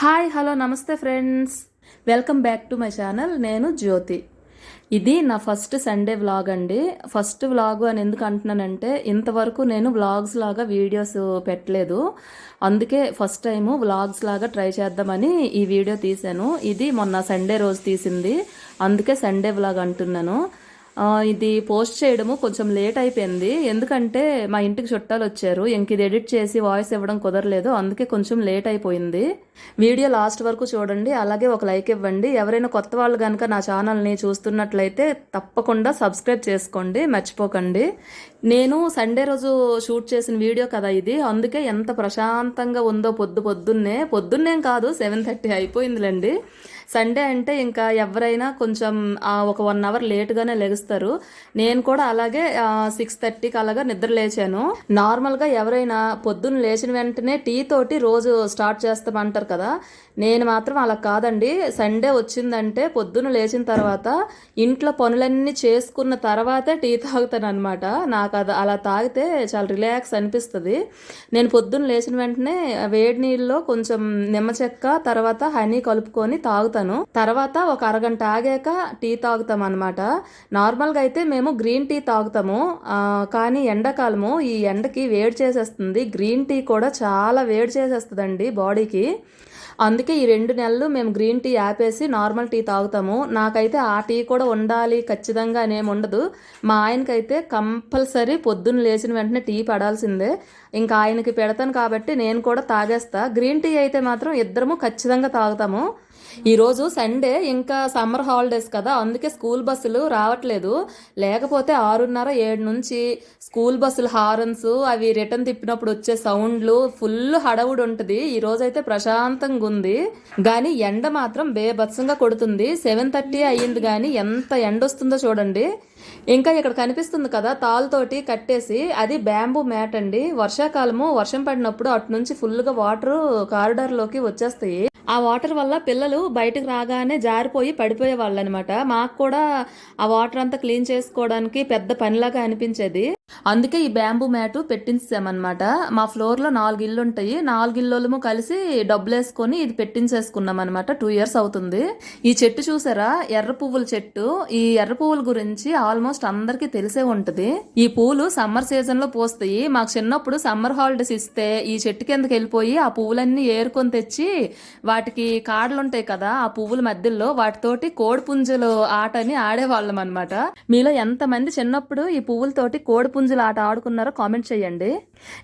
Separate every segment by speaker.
Speaker 1: Hi hello నమస్తే friends. Welcome back to my channel. నేను జ్యోతి. ఇది నా ఫస్ట్ సండే వ్లాగ్ అండి. ఫస్ట్ వ్లాగ్ అని ఎందుకు అంటున్నానంటే ఇంతవరకు నేను వ్లాగ్స్ లాగా వీడియోస్ పెట్టలేదు. అందుకే ఫస్ట్ టైం వ్లాగ్స్ లాగా ట్రై చేద్దామని ఈ వీడియో తీశాను. ఇది మొన్న సండే రోజు తీసింది. అందుకే సండే వ్లాగ్ అంటున్నాను. ఇది పోస్ట్ చేయడము కొంచెం లేట్ అయిపోయింది. ఎందుకంటే మా ఇంటికి చుట్టాలు వచ్చారు. ఇంక ఇది ఎడిట్ చేసి వాయిస్ ఇవ్వడం కుదరలేదు. అందుకే కొంచెం లేట్ అయిపోయింది. వీడియో లాస్ట్ వరకు చూడండి. అలాగే ఒక లైక్ ఇవ్వండి. ఎవరైనా కొత్త వాళ్ళు కనుక నా ఛానల్ని చూస్తున్నట్లయితే తప్పకుండా సబ్స్క్రైబ్ చేసుకోండి. మర్చిపోకండి. నేను సండే రోజు షూట్ చేసిన వీడియో కదా ఇది. అందుకే ఎంత ప్రశాంతంగా ఉందో పొద్దు పొద్దున్నే. పొద్దున్నేం కాదు సెవెన్ థర్టీ అయిపోయిందిలేండి. సండే అంటే ఇంకా ఎవరైనా కొంచెం ఒక వన్ అవర్ లేట్గానే లెగుస్తారు. నేను కూడా అలాగే సిక్స్ థర్టీకి అలాగా నిద్ర లేచాను. నార్మల్గా ఎవరైనా పొద్దున్న లేచిన వెంటనే టీ తోటి రోజు స్టార్ట్ చేస్తామంటారు కదా. నేను మాత్రం అలా కాదండి. సండే వచ్చిందంటే పొద్దున్న లేచిన తర్వాత ఇంట్లో పనులన్నీ చేసుకున్న తర్వాతే టీ తాగుతాను అనమాట నాకు అది అలా తాగితే చాలా రిలాక్స్ అనిపిస్తుంది. నేను పొద్దున్న లేచిన వెంటనే వేడి నీళ్ళలో కొంచెం నిమ్మ చెక్క తర్వాత హనీ కలుపుకొని తాగుతాను. తర్వాత ఒక అరగంట ఆగాక టీ తాగుతాం అనమాట నార్మల్గా అయితే మేము గ్రీన్ టీ తాగుతాము. కానీ ఎండాకాలము ఈ ఎండకి వేడి చేసేస్తుంది. గ్రీన్ టీ కూడా చాలా వేడి చేసేస్తుందండి బాడీకి. అందుకే ఈ రెండు నెలలు మేము గ్రీన్ టీ ఆపేసి నార్మల్ టీ తాగుతాము. నాకైతే ఆ టీ కూడా ఉండాలి ఖచ్చితంగా అనేమి ఉండదు. మా ఆయనకైతే కంపల్సరీ పొద్దున్న లేచిన వెంటనే టీ పడాల్సిందే. ఇంకా ఆయనకి పెడతాను కాబట్టి నేను కూడా తాగేస్తా. గ్రీన్ టీ అయితే మాత్రం ఇద్దరము ఖచ్చితంగా తాగుతాము. ఈరోజు సండే ఇంకా సమ్మర్ హాలిడేస్ కదా అందుకే స్కూల్ బస్సులు రావట్లేదు. లేకపోతే ఆరున్నర ఏడు నుంచి స్కూల్ బస్సులు హారన్స్ అవి రిటర్న్ తిప్పినప్పుడు వచ్చే సౌండ్లు ఫుల్ హడవుడు ఉంటుంది. ఈ అయితే ప్రశాంతంగా ఉంది. కానీ ఎండ మాత్రం బేభత్సంగా కొడుతుంది. సెవెన్ థర్టీ అయ్యింది కానీ ఎంత ఎండ వస్తుందో చూడండి. ఇంకా ఇక్కడ కనిపిస్తుంది కదా తాళ్ళతోటి కట్టేసి అది బ్యాంబూ మ్యాట్ అండి. వర్షాకాలము వర్షం పడినప్పుడు అటు నుంచి ఫుల్గా వాటర్ కారిడార్లోకి వచ్చేస్తాయి. ఆ వాటర్ వల్ల పిల్లలు బయటకు రాగానే జారిపోయి పడిపోయేవాళ్ళు అనమాట మాకు కూడా ఆ వాటర్ అంతా క్లీన్ చేసుకోవడానికి పెద్ద పనిలాగా అనిపించేది. అందుకే ఈ బ్యాంబూ మ్యాటు పెట్టించామన్నమాట మా ఫ్లోర్లో నాలుగు ఇల్లు ఉంటాయి నాలుగు ఇల్లులము కలిసి డబ్బులు వేసుకొని ఇది పెట్టించేసుకున్నాం అనమాట టూ ఇయర్స్ అవుతుంది. ఈ చెట్టు చూసారా? ఎర్ర పువ్వుల చెట్టు. ఈ ఎర్ర పువ్వుల గురించి ఆల్మోస్ట్ అందరికీ తెలిసే ఉంటుంది. ఈ పూలు సమ్మర్ సీజన్లో పూస్తాయి. మాకు చిన్నప్పుడు సమ్మర్ హాలిడేస్ ఇస్తే ఈ చెట్టు కిందకి వెళ్ళిపోయి ఆ పువ్వులన్నీ ఏరుకొని తెచ్చి వాటికి కాడలు ఉంటాయి కదా ఆ పువ్వుల మధ్యలో వాటితోటి కోడి పుంజలు ఆట అని ఆడేవాళ్ళం అనమాట మీలో ఎంతమంది చిన్నప్పుడు ఈ పువ్వులతోటి కోడి పుంజుల ఆట ఆడుకున్నారో కామెంట్ చేయండి.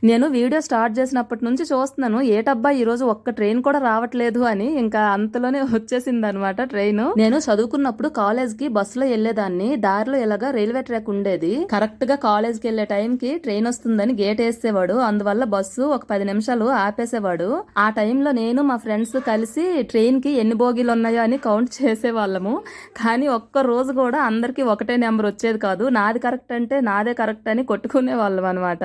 Speaker 1: నేను వీడియో స్టార్ట్ చేసినప్పటి నుంచి చూస్తున్నాను. ఏటబ్బా ఈ రోజు ఒక్క ట్రైన్ కూడా రావట్లేదు అని ఇంకా అంతలోనే వచ్చేసింది అనమాట ట్రైన్ నేను చదువుకున్నప్పుడు కాలేజ్కి బస్సులో వెళ్ళేదాన్ని దారిలో ఇలాగా రైల్వే ట్రాక్ ఉండేది. కరెక్ట్గా వెళ్ళే వెళ్ళే టైం కి ట్రైన్ వస్తుందని గేట్ వేసేవాడు. అందువల్ల బస్సు ఒక పది నిమిషాలు ఆపేసేవాడు. ఆ టైంలో నేను మా ఫ్రెండ్స్ కలిసి ట్రైన్కి ఎన్ని బోగీలు ఉన్నాయో అని కౌంట్ చేసేవాళ్ళము. కానీ ఒక్క రోజు కూడా అందరికి ఒకటే నెంబర్ వచ్చేది కాదు. నాది కరెక్ట్ అంటే నాదే కరెక్ట్ అని కొట్టుకునే వాళ్ళం అనమాట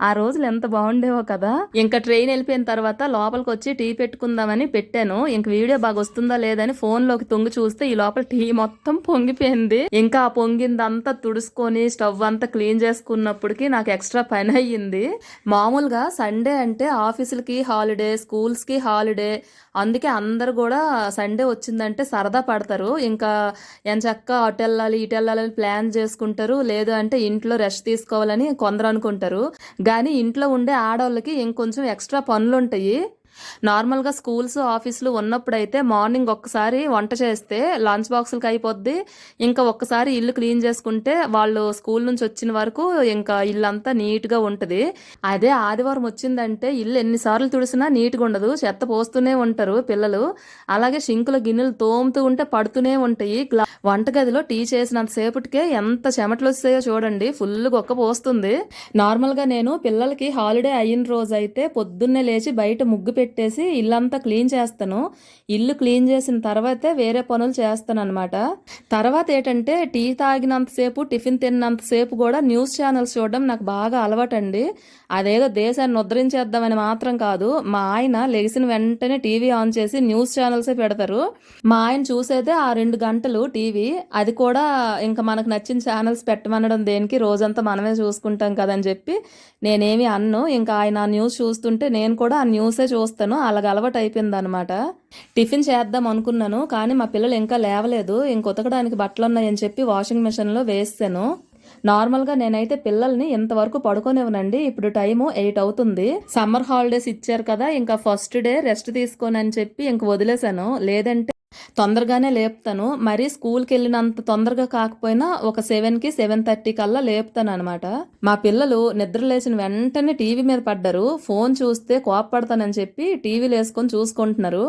Speaker 1: ఆ రోజులు ఎంత బాగుండేవో కదా. ఇంకా ట్రైన్ వెళ్ళిపోయిన తర్వాత లోపలికి వచ్చి టీ పెట్టుకుందామని పెట్టాను. ఇంక వీడియో బాగా వస్తుందా లేదని ఫోన్లోకి తొంగి చూస్తే ఈ లోపల టీ మొత్తం పొంగిపోయింది. ఇంకా ఆ పొంగిందంతా తుడుచుకొని స్టవ్ అంతా క్లీన్ చేసుకున్నప్పటికి నాకు ఎక్స్ట్రా పని అయ్యింది. మామూలుగా సండే అంటే ఆఫీసులకి హాలిడే స్కూల్స్కి హాలిడే అందుకే అందరు కూడా సండే వచ్చిందంటే సరదా పడతారు. ఇంకా ఎంచక్క అటు వెళ్ళాలి ఇటు వెళ్ళాలని ప్లాన్ చేసుకుంటారు. లేదు అంటే ఇంట్లో రెస్ట్ చేసుకోవాలని కొందరు అనుకుంటారు. కానీ ఇంట్లో ఉండే ఆడవాళ్ళకి ఇంకొంచెం ఎక్స్ట్రా పనులు ఉంటాయి నార్మల్గా స్కూల్స్ ఆఫీసులు ఉన్నప్పుడైతే మార్నింగ్ ఒక్కసారి వంట చేస్తే లంచ్ బాక్సులకి అయిపోద్ది. ఇంకా ఒక్కసారి ఇల్లు క్లీన్ చేసుకుంటే వాళ్ళు స్కూల్ నుంచి వచ్చిన వరకు ఇంకా ఇల్లు అంతా నీట్గా ఉంటుంది. అదే ఆదివారం వచ్చిందంటే ఇల్లు ఎన్నిసార్లు తుడిసినా నీట్గా ఉండదు. చెత్త పోస్తూనే ఉంటారు పిల్లలు. అలాగే షింకుల గిన్నెలు తోముతూ ఉంటే పడుతూనే ఉంటాయి. వంటగదిలో టీ చేసినంత సేపటికే ఎంత చెమటలు వస్తాయో చూడండి. ఫుల్ గొక్క పోస్తుంది. నార్మల్గా నేను పిల్లలకి హాలిడే అయిన రోజు అయితే పొద్దున్నే లేచి బయట ముగ్గు పెట్టేసి ఇల్లంతా క్లీన్ చేస్తాను. ఇల్లు క్లీన్ చేసిన తర్వాతే వేరే పనులు చేస్తాను అనమాట తర్వాత ఏంటంటే టీ తాగినంతసేపు టిఫిన్ తిన్నంతసేపు కూడా న్యూస్ ఛానల్స్ చూడడం నాకు బాగా అలవాటండి. అదేదో దేశాన్ని ఉద్ధరించేద్దామని మాత్రం కాదు. మా ఆయన లెగిసిన వెంటనే టీవీ ఆన్ చేసి న్యూస్ ఛానల్సే పెడతారు. మా ఆయన చూసేదే ఆ రెండు గంటలు టీవీ. అది కూడా ఇంకా మనకు నచ్చిన ఛానల్స్ పెట్టమనడం దేనికి రోజంతా మనమే చూసుకుంటాం కదని చెప్పి నేనేమి అన్ను. ఇంకా ఆయన న్యూస్ చూస్తుంటే నేను కూడా ఆ న్యూసే చూస్తాను. చూస్తాను అలాగ అలవాటు అయిపోయింది అనమాట టిఫిన్ చేద్దాం అనుకున్నాను కానీ మా పిల్లలు ఇంకా లేవలేదు ఇంక ఉతకడానికి బట్టలు ఉన్నాయని చెప్పి వాషింగ్ మెషిన్లో వేస్తాను నార్మల్గా నేనైతే పిల్లల్ని ఇంతవరకు పడుకోనివ్వనండి ఇప్పుడు టైము ఎయిట్ అవుతుంది. సమ్మర్ హాలిడేస్ ఇచ్చారు కదా ఇంకా ఫస్ట్ డే రెస్ట్ తీసుకోని అని చెప్పి ఇంక వదిలేశాను. లేదంటే తొందరగానే లేపుతాను. మరి స్కూల్కి వెళ్ళినంత తొందరగా కాకపోయినా ఒక సెవెన్కి సెవెన్ థర్టీ కల్లా లేపుతాను అనమాట మా పిల్లలు నిద్ర లేచిన వెంటనే టీవీ మీద పడ్డారు. ఫోన్ చూస్తే కోపడతానని చెప్పి టీవీలు వేసుకొని చూసుకుంటున్నారు.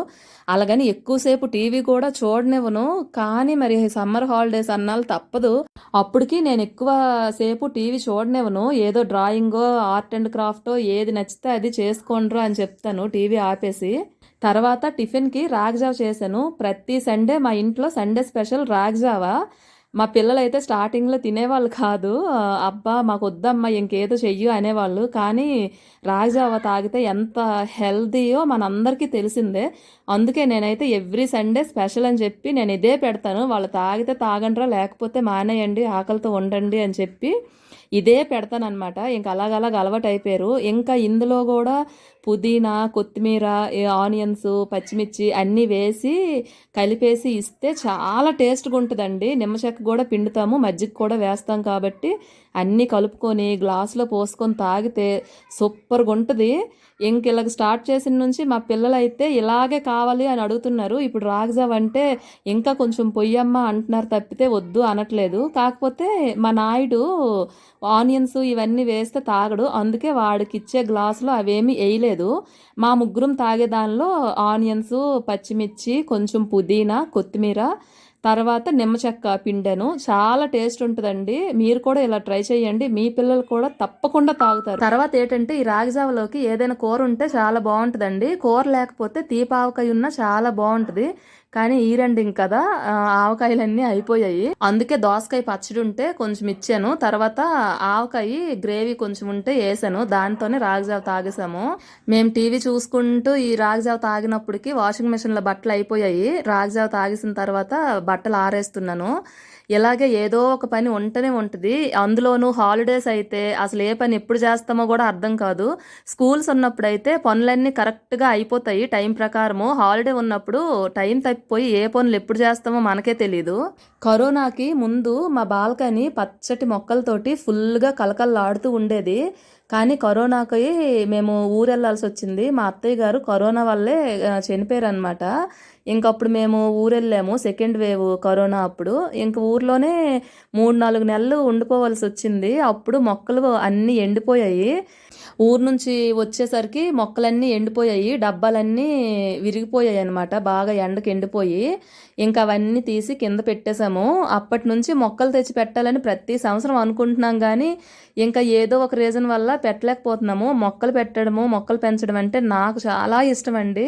Speaker 1: అలాగని ఎక్కువసేపు టీవీ కూడా చూడనివ్వను. కానీ మరి సమ్మర్ హాలిడేస్ అన్నాళ్ళు తప్పదు. అప్పటికి నేను ఎక్కువ సేపు టీవీ చూడనివ్వను. ఏదో డ్రాయింగో ఆర్ట్ అండ్ క్రాఫ్టో ఏది నచ్చితే అది చేసుకోండ్రు అని చెప్తాను టీవీ ఆపేసి. తర్వాత టిఫిన్కి రాగ్జావ చేశాను. ప్రతి సండే మా ఇంట్లో సండే స్పెషల్ రాగ్జావ. మా పిల్లలైతే స్టార్టింగ్లో తినేవాళ్ళు కాదు. అబ్బా మాకు వద్దమ్మా ఇంకేదో చెయ్యు అనేవాళ్ళు. కానీ రాగ్జావా తాగితే ఎంత హెల్దీయో మనందరికీ తెలిసిందే. అందుకే నేనైతే ఎవ్రీ సండే స్పెషల్ అని చెప్పి నేను ఇదే పెడతాను. వాళ్ళు తాగితే తాగండ్రా లేకపోతే మానేయండి ఆకలితో ఉండండి అని చెప్పి ఇదే పెడతానమాట ఇంకా అలాగలాగ అలవాటు అయిపోయారు ఇంకా ఇందులో కూడా పుదీనా కొత్తిమీర ఆనియన్స్ పచ్చిమిర్చి అన్నీ వేసి కలిపేసి ఇస్తే చాలా టేస్ట్గా ఉంటుందండి. నిమ్మ చెక్క కూడా పిండుతాము మజ్జిగ కూడా వేస్తాం కాబట్టి అన్నీ కలుపుకొని గ్లాసులో పోసుకొని తాగితే సూపర్గా ఉంటుంది. ఇంక ఇలాగ స్టార్ట్ చేసిన నుంచి మా పిల్లలు అయితే ఇలాగే కావాలి అని అడుగుతున్నారు. ఇప్పుడు రాగ్జావ్ అంటే ఇంకా కొంచెం పొయ్యమ్మ అంటున్నారు తప్పితే వద్దు అనట్లేదు. కాకపోతే మా నాయుడు ఆనియన్స్ ఇవన్నీ వేస్తే తాగడు. అందుకే వాడికి ఇచ్చే గ్లాసులో అవేమీ వేయలేదు. మా ముగ్గురం తాగే దానిలో ఆనియన్స్ పచ్చిమిర్చి కొంచెం పుదీనా కొత్తిమీర తర్వాత నిమ్మ చెక్క పిండాను. చాలా టేస్ట్ ఉంటుందండి. మీరు కూడా ఇలా ట్రై చేయండి. మీ పిల్లలు కూడా తప్పకుండా తాగుతారు. తర్వాత ఏంటంటే ఈ రాగిజావలోకి ఏదైనా కూర ఉంటే చాలా బాగుంటుందండి. కూర లేకపోతే తీపావకాయ ఉన్నా చాలా బాగుంటుంది. కానీ ఈ రెండింగ్ కదా ఆవకాయలన్నీ అయిపోయాయి. అందుకే దోసకాయ పచ్చడి ఉంటే కొంచెం ఇచ్చాను. తర్వాత ఆవకాయ గ్రేవీ కొంచెం ఉంటే వేసాను దాంతోనే రాగజావ తాగేసాము. మేము టీవీ చూసుకుంటూ ఈ రాగజావ తాగినప్పటికి వాషింగ్ మిషన్లో బట్టలు అయిపోయాయి. రాగజావ తాగేసిన తర్వాత బట్టలు ఆరేస్తున్నాను. ఇలాగే ఏదో ఒక పని ఉంటూనే ఉంటుంది. అందులోనూ హాలిడేస్ అయితే అసలు ఏ పని ఎప్పుడు చేస్తామో కూడా అర్థం కాదు. స్కూల్స్ ఉన్నప్పుడు అయితే పనులన్నీ కరెక్ట్గా అయిపోతాయి టైం ప్రకారము. హాలిడే ఉన్నప్పుడు టైం తప్పిపోయి ఏ పనులు ఎప్పుడు చేస్తామో మనకే తెలీదు. కరోనాకి ముందు మా బాల్కనీ పచ్చటి మొక్కలతోటి ఫుల్గా కలకల్లాడుతూ ఉండేది. కానీ కరోనాకి మేము ఊరెళ్ళాల్సి వచ్చింది. మా అత్తయ్య గారు కరోనా వల్లే చనిపోయారు అనమాట ఇంకప్పుడు మేము ఊరెళ్ళాము సెకండ్ వేవ్ కరోనా అప్పుడు. ఇంక ఊర్లోనే మూడు నాలుగు నెలలు ఉండిపోవాల్సి వచ్చింది అప్పుడు మొక్కలు అన్నీ ఎండిపోయాయి. ఊరు నుంచి వచ్చేసరికి మొక్కలన్నీ ఎండిపోయాయి. డబ్బాలన్నీ విరిగిపోయాయి అనమాట బాగా ఎండకి ఎండిపోయి ఇంకా అవన్నీ తీసి కింద పెట్టేశాము. అప్పటి నుంచి మొక్కలు తెచ్చి పెట్టాలని ప్రతి సంవత్సరం అనుకుంటున్నాం కానీ ఇంకా ఏదో ఒక రీజన్ వల్ల పెట్టలేకపోతున్నాము. మొక్కలు పెట్టడము మొక్కలు పెంచడం అంటే నాకు చాలా ఇష్టం అండి.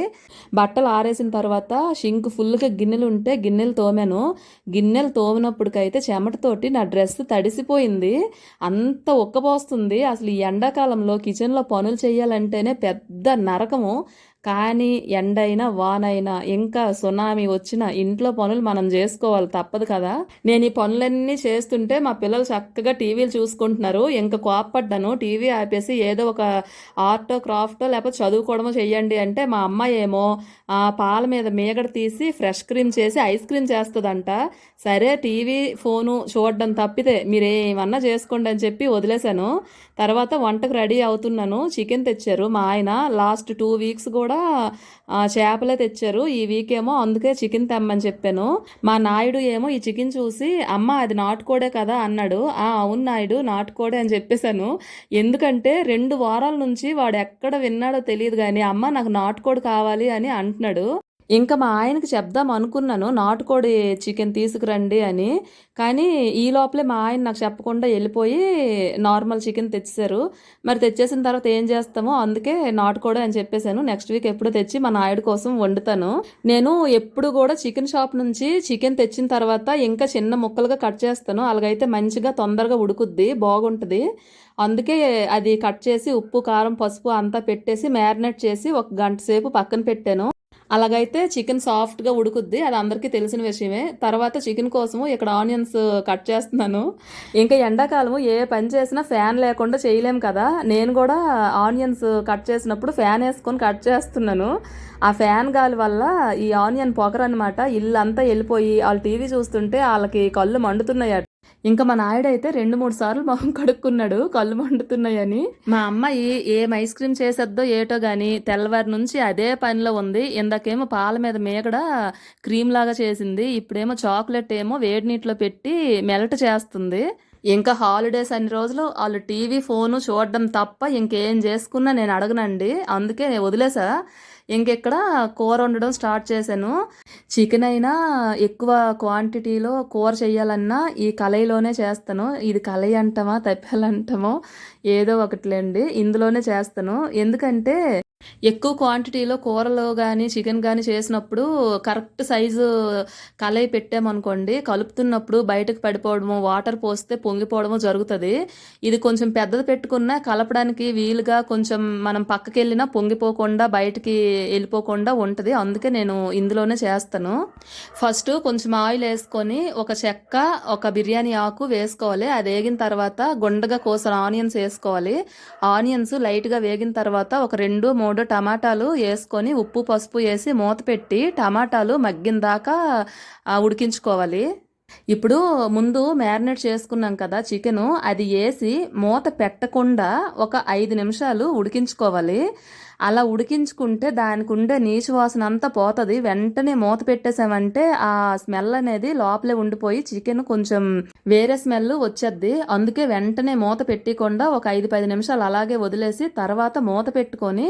Speaker 1: బట్టలు ఆరేసిన తర్వాత షింక్ ఫుల్గా గిన్నెలు ఉంటే గిన్నెలు తోమాను. గిన్నెలు తోమినప్పటికైతే చెమటతోటి నా డ్రెస్ తడిసిపోయింది. అంత ఉక్కపోస్తుంది. అసలు ఈ ఎండాకాలంలో కిచెన్లో పనులు చేయాలంటేనే పెద్ద నరకము. కానీ ఎండైనా వానైనా ఇంకా సునామీ వచ్చినా ఇంట్లో పనులు మనం చేసుకోవాలి తప్పదు కదా. నేను ఈ పనులన్నీ చేస్తుంటే మా పిల్లలు చక్కగా టీవీలు చూసుకుంటున్నారు. ఇంకా కోప్పడ్డాను. టీవీ ఆపేసి ఏదో ఒక ఆర్టో క్రాఫ్టో లేకపోతే చదువుకోవడమో చెయ్యండి అంటే మా అమ్మాయి ఏమో ఆ పాల మీద మీగడ తీసి ఫ్రెష్ క్రీమ్ చేసి ఐస్ క్రీమ్ చేస్తుందంట. సరే టీవీ ఫోను చూడడం తప్పితే మీరు ఏమన్నా చేసుకోండి అని చెప్పి వదిలేశాను. తర్వాత వంటకు రెడీ అవుతున్నాను. చికెన్ తెచ్చారు మా ఆయన. లాస్ట్ టూ వీక్స్ కూడా కూడా చేపలే తెచ్చారు. ఈ వీక్ ఏమో అందుకే చికెన్ తెమ్మని చెప్పాను. మా నాయుడు ఏమో ఈ చికెన్ చూసి అమ్మ అది నాటుకోడే కదా అన్నాడు. ఆ అవును నాయుడు నాటుకోడే అని చెప్పేశాను. ఎందుకంటే రెండు వారాల నుంచి వాడు ఎక్కడ విన్నాడో తెలియదు కానీ అమ్మ నాకు నాటుకోడి కావాలి అని అంటున్నాడు. ఇంకా మా ఆయనకి చెప్దాం అనుకున్నాను. నాటుకోడి చికెన్ తీసుకురండి అని. కానీ ఈ లోపలే మా ఆయన నాకు చెప్పకుండా వెళ్ళిపోయి నార్మల్ చికెన్ తెచ్చేశారు. మరి తెచ్చేసిన తర్వాత ఏం చేస్తామో అందుకే నాటుకోడి అని చెప్పేశాను. నెక్స్ట్ వీక్ ఎప్పుడు తెచ్చి మా నాయుడు కోసం వండుతాను. నేను ఎప్పుడు కూడా చికెన్ షాప్ నుంచి చికెన్ తెచ్చిన తర్వాత ఇంకా చిన్న ముక్కలుగా కట్ చేస్తాను. అలాగైతే మంచిగా తొందరగా ఉడుకుద్ది బాగుంటుంది. అందుకే అది కట్ చేసి ఉప్పు కారం పసుపు అంతా పెట్టేసి మ్యారినేట్ చేసి ఒక గంట సేపు పక్కన పెట్టాను. అలాగైతే చికెన్ సాఫ్ట్గా ఉడుకుద్ది అది అందరికీ తెలిసిన విషయమే. తర్వాత చికెన్ కోసము ఇక్కడ ఆనియన్స్ కట్ చేస్తున్నాను. ఇంకా ఎండాకాలము ఏ పని చేసినా ఫ్యాన్ లేకుండా చేయలేము కదా. నేను కూడా ఆనియన్స్ కట్ చేసినప్పుడు ఫ్యాన్ వేసుకొని కట్ చేస్తున్నాను. ఆ ఫ్యాన్ గాలి వల్ల ఈ ఆనియన్ పొగరనమాట ఇల్లు అంతా వెళ్ళిపోయి వాళ్ళు టీవీ చూస్తుంటే వాళ్ళకి కళ్ళు మండుతున్నాయి ఇంకా మా నాయుడైతే రెండు మూడు సార్లు మొహం కడుక్కున్నాడు కళ్ళు మండుతున్నాయని. మా అమ్మాయి ఏం ఐస్ క్రీమ్ చేసేద్దో ఏటో గాని తెల్లవారి నుంచి అదే పనిలో ఉంది. ఇందాకేమో పాల మీద మేకడ క్రీమ్ లాగా చేసింది. ఇప్పుడేమో చాక్లెట్ ఏమో వేడి నీటిలో పెట్టి మెల్ట్ చేస్తుంది. ఇంకా హాలిడేస్ అన్ని రోజులు వాళ్ళు టీవీ ఫోను చూడడం తప్ప ఇంకేం చేసుకున్నా నేను అడగనండి. అందుకే నేను వదిలేసా. ఇంకెక్కడ కూర వండడం స్టార్ట్ చేశాను. చికెన్ అయినా ఎక్కువ క్వాంటిటీలో కూర చేయాలన్నా ఈ కలయిలోనే చేస్తాను. ఇది కలయి అంటామా తప్పాలంటామో ఏదో ఒకటిలేండి. ఇందులోనే చేస్తాను. ఎందుకంటే ఎక్కువ క్వాంటిటీలో కూరలు కానీ చికెన్ కానీ చేసినప్పుడు కరెక్ట్ సైజు కలయి పెట్టామనుకోండి కలుపుతున్నప్పుడు బయటకు పడిపోవడము వాటర్ పోస్తే పొంగిపోవడము జరుగుతుంది. ఇది కొంచెం పెద్దది పెట్టుకున్నా కలపడానికి వీలుగా కొంచెం మనం పక్కకి వెళ్ళినా పొంగిపోకుండా బయటికి వెళ్ళిపోకుండా ఉంటుంది. అందుకే నేను ఇందులోనే చేస్తాను. ఫస్ట్ కొంచెం ఆయిల్ వేసుకొని ఒక చెక్క ఒక బిర్యానీ ఆకు వేసుకోవాలి. అది వేగిన తర్వాత గుండగా కోసిన ఆనియన్స్ వేసుకోవాలి. ఆనియన్స్ లైట్గా వేగిన తర్వాత ఒక రెండు మూడు టమాటాలు వేసుకొని ఉప్పు పసుపు వేసి మూత పెట్టి టమాటాలు మగ్గిన దాకా ఉడికించుకోవాలి. ఇప్పుడు ముందు మ్యారినేట్ చేసుకున్నాం కదా చికెను అది వేసి మూత పెట్టకుండా ఒక ఐదు నిమిషాలు ఉడికించుకోవాలి. అలా ఉడికించుకుంటే దానికి ఉండే నీచు వాసన అంతా పోతుంది. వెంటనే మూత పెట్టేసామంటే ఆ స్మెల్ అనేది లోపలే ఉండిపోయి చికెన్ కొంచెం వేరే స్మెల్ వచ్చేద్ది. అందుకే వెంటనే మూత పెట్టకుండా ఒక ఐదు పది నిమిషాలు అలాగే వదిలేసి తర్వాత మూత పెట్టుకొని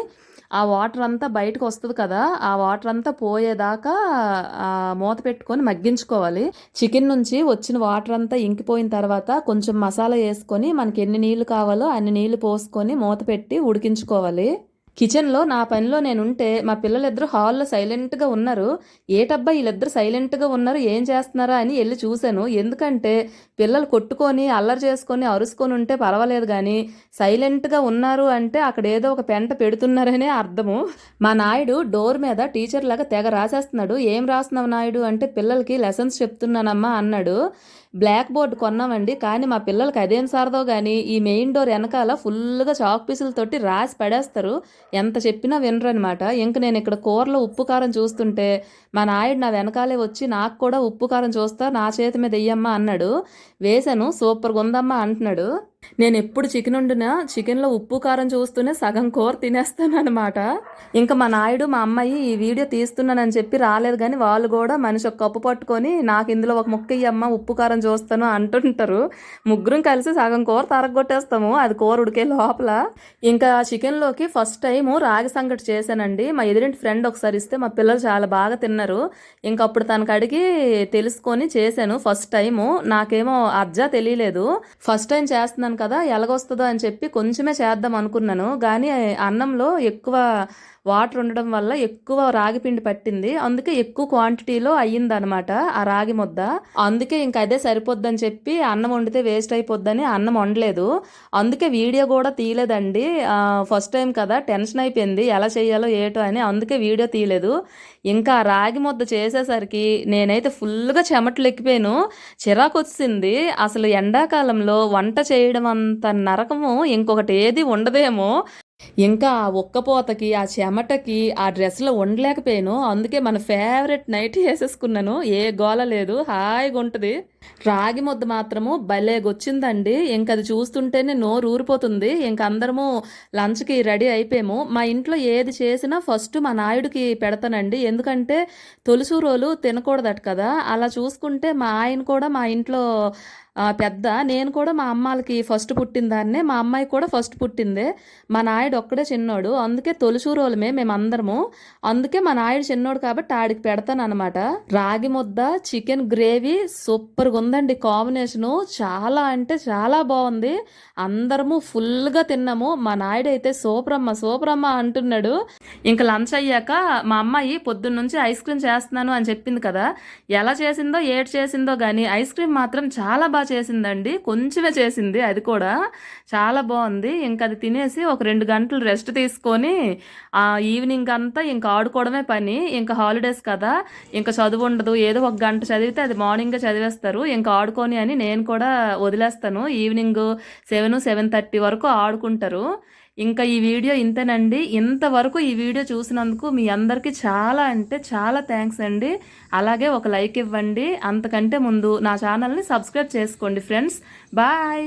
Speaker 1: ఆ వాటర్ అంతా బయటకు వస్తుంది కదా ఆ వాటర్ అంతా పోయేదాకా మూత పెట్టుకొని మగ్గించుకోవాలి. చికెన్ నుంచి వచ్చిన వాటర్ అంతా ఇంకిపోయిన తర్వాత కొంచెం మసాలా వేసుకొని మనకి ఎన్ని నీళ్ళు కావాలో అన్ని నీళ్ళు పోసుకొని మూత పెట్టి ఉడికించుకోవాలి. కిచెన్లో నా పనిలో నేను ఉంటే మా పిల్లలిద్దరూ హాల్లో సైలెంట్గా ఉన్నారు. ఏటబ్బా వీళ్ళిద్దరు సైలెంట్గా ఉన్నారు ఏం చేస్తున్నారా అని వెళ్ళి చూశాను. ఎందుకంటే పిల్లలు కొట్టుకొని అల్లరి చేసుకొని అరుసుకొని ఉంటే పర్వాలేదు కానీ సైలెంట్గా ఉన్నారు అంటే అక్కడ ఏదో ఒక పెంట పెడుతున్నారనే అర్థము. మా నాయుడు డోర్ మీద టీచర్ లాగా తెగ రాసేస్తున్నాడు. ఏం రాస్తున్నావు నాయుడు? అంటే పిల్లలకి లెసన్స్ చెప్తున్నానమ్మా అన్నాడు. బ్లాక్ బోర్డ్ కొన్నామండి. కానీ మా పిల్లలకి అదేం సారదో కానీ ఈ మెయిన్ డోర్ వెనకాల ఫుల్గా చాక్ పీసులతోటి రాసి పడేస్తారు. ఎంత చెప్పినా వినరనమాట ఇంక నేను ఇక్కడ కూరలో ఉప్పు కారం చూస్తుంటే మా నాయుడు నా వెనకాలే వచ్చి నాకు కూడా ఉప్పు కారం చూస్తా నా చేతి మీద వెయ్యమ్మా అన్నాడు. వేశాను సూపర్గా ఉందమ్మా అంటున్నాడు. నేను ఎప్పుడు చికెన్ వండినా చికెన్లో ఉప్పు కారం చూస్తూనే సగం కూర తినేస్తాను అనమాట ఇంకా మా నాయుడు మా అమ్మాయి ఈ వీడియో తీస్తున్నానని చెప్పి రాలేదు కానీ వాళ్ళు కూడా మనిషి ఒక కప్పు పట్టుకొని నాకు ఇందులో ఒక ముక్క అమ్మ ఉప్పు కారం చూస్తాను అంటుంటారు. ముగ్గురం కలిసి సగం కూర తరగొట్టేస్తాము అది కూర ఉడికే లోపల. ఇంకా చికెన్లోకి ఫస్ట్ టైము రాగి సంగటి చేశానండి. మా ఎదురింటి ఫ్రెండ్ ఒకసారి ఇస్తే మా పిల్లలు చాలా బాగా తిన్నారు. ఇంకా అప్పుడు తనకు అడిగి తెలుసుకొని చేశాను ఫస్ట్ టైము. నాకేమో అర్జా తెలియలేదు. ఫస్ట్ టైం చేస్తున్నాను కదా ఎలాగొస్తుందో అని చెప్పి కొంచెమే చేద్దాం అనుకున్నాను. కానీ అన్నంలో ఎక్కువ వాటర్ ఉండడం వల్ల ఎక్కువ రాగి పిండి పట్టింది. అందుకే ఎక్కువ క్వాంటిటీలో అయ్యిందనమాట ఆ రాగి ముద్ద. అందుకే ఇంక అదే సరిపోద్దని చెప్పి అన్నం వండితే వేస్ట్ అయిపోద్దని అన్నం వండలేదు. అందుకే వీడియో కూడా తీయలేదండి. ఫస్ట్ టైం కదా టెన్షన్ అయిపోయింది. ఎలా చేయాలో ఏటో అని అందుకే వీడియో తీయలేదు. ఇంకా రాగి ముద్ద చేసేసరికి నేనైతే ఫుల్గా చెమటలు ఎక్కిపోయాను. చిరాకు వచ్చింది అసలు ఎండాకాలంలో వంట చేయడం అంత నరకము ఇంకొకటి ఏది ఉండదేమో. ఇంకా ఆ ఉక్కపోతకి ఆ చెమటకి ఆ డ్రెస్లో ఉండలేకపోయాను. అందుకే మన ఫేవరెట్ నైట్ వేసేసుకున్నాను. ఏ గోల లేదు. హాయిగా ఉంటుంది. రాగి ముద్ద మాత్రము భలేగొచ్చిందండి ఇంక అది చూస్తుంటేనే నోరు ఊరిపోతుంది. ఇంక అందరము లంచ్కి రెడీ అయిపోయాము. మా ఇంట్లో ఏది చేసినా ఫస్ట్ మా నాయుడికి పెడతానండి. ఎందుకంటే తొలిసూరోలు తినకూడదట కదా. అలా చూసుకుంటే మా ఆయన కూడా మా ఇంట్లో పెద్ద నేను కూడా మా అమ్మాలకి ఫస్ట్ పుట్టిన దాన్నే మా అమ్మాయి కూడా ఫస్ట్ పుట్టిందే. మా నాయుడు ఒక్కడే చిన్నోడు. అందుకే తొలిసూరోలమే మేమందరము. అందుకే మా నాయుడు చిన్నోడు కాబట్టి ఆడికి పెడతాను అనమాట రాగి ముద్ద చికెన్ గ్రేవీ సూపర్గా ఉందండి కాంబినేషను. చాలా అంటే చాలా బాగుంది. అందరము ఫుల్గా తిన్నాము. మా నాయుడు అయితే సూపరమ్మ సూపరమ్మ అంటున్నాడు. ఇంకా లంచ్ అయ్యాక మా అమ్మాయి పొద్దున్నుంచి ఐస్ క్రీమ్ చేస్తున్నాను అని చెప్పింది కదా. ఎలా చేసిందో ఏడ్ చేసిందో కానీ ఐస్ క్రీమ్ మాత్రం చాలా బాగా చేసిందండి. కొంచెమే చేసింది అది కూడా చాలా బాగుంది. ఇంకా అది తినేసి ఒక రెండు గంటలు రెస్ట్ తీసుకొని ఆ ఈవినింగ్ అంతా ఇంకా ఆడుకోవడమే పని. ఇంకా హాలిడేస్ కదా ఇంకా చదువు ఉండదు. ఏదో ఒక గంట చదివితే అది మార్నింగ్ చదివేస్తారు. ఇంకా ఆడుకొని అని నేను కూడా వదిలేస్తాను. ఈవినింగ్ సెవెన్ సెవెన్ థర్టీ వరకు ఆడుకుంటారు. ఇంకా ఈ వీడియో ఇంతేనండి. ఇంతవరకు ఈ వీడియో చూసినందుకు మీ అందరికీ చాలా అంటే చాలా థ్యాంక్స్ అండి. అలాగే ఒక లైక్ ఇవ్వండి. అంతకంటే ముందు నా ఛానల్ని సబ్స్క్రైబ్ చేసుకోండి ఫ్రెండ్స్. బాయ్.